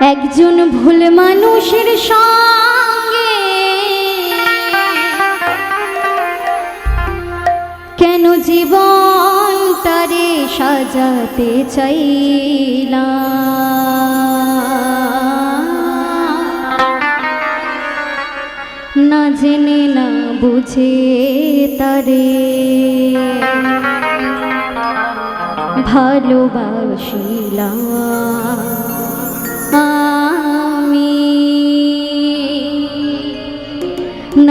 একজন ভুল মানুষের সঙ্গে কেন জীবন তারে সাজাতে চাইলাম? না জেনে, না বুঝে তারে ভালোবাসিলাম।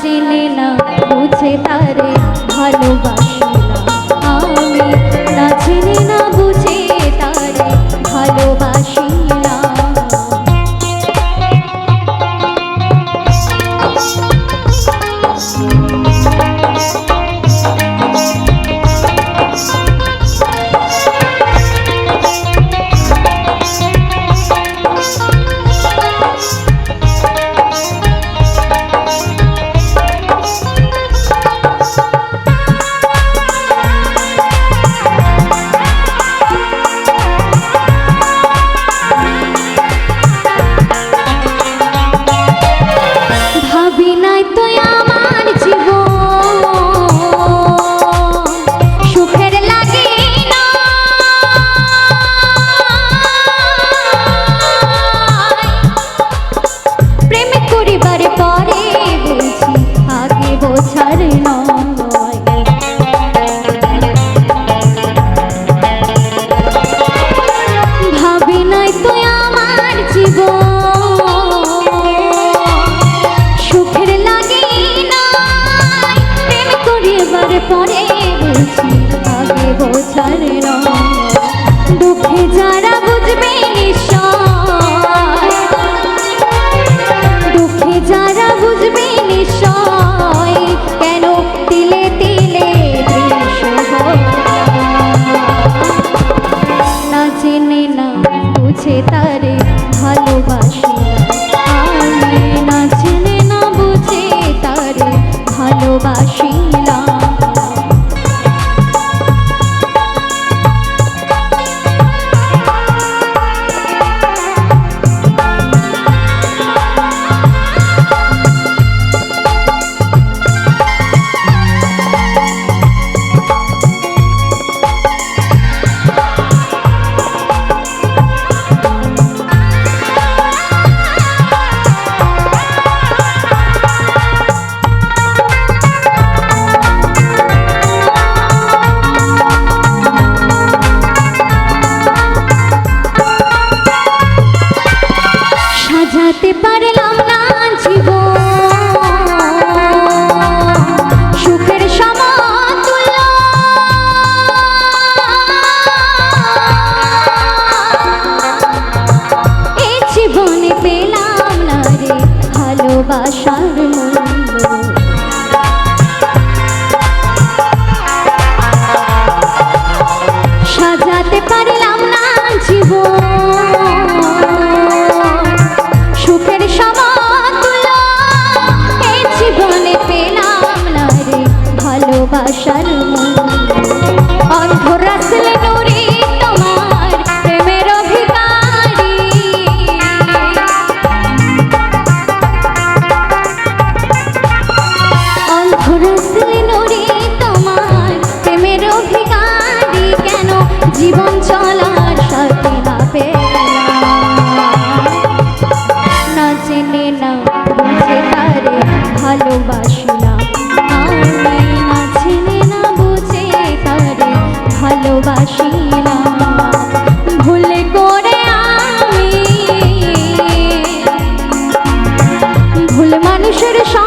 জেনে না হয়েছি আগে বসে I başardım মানুষের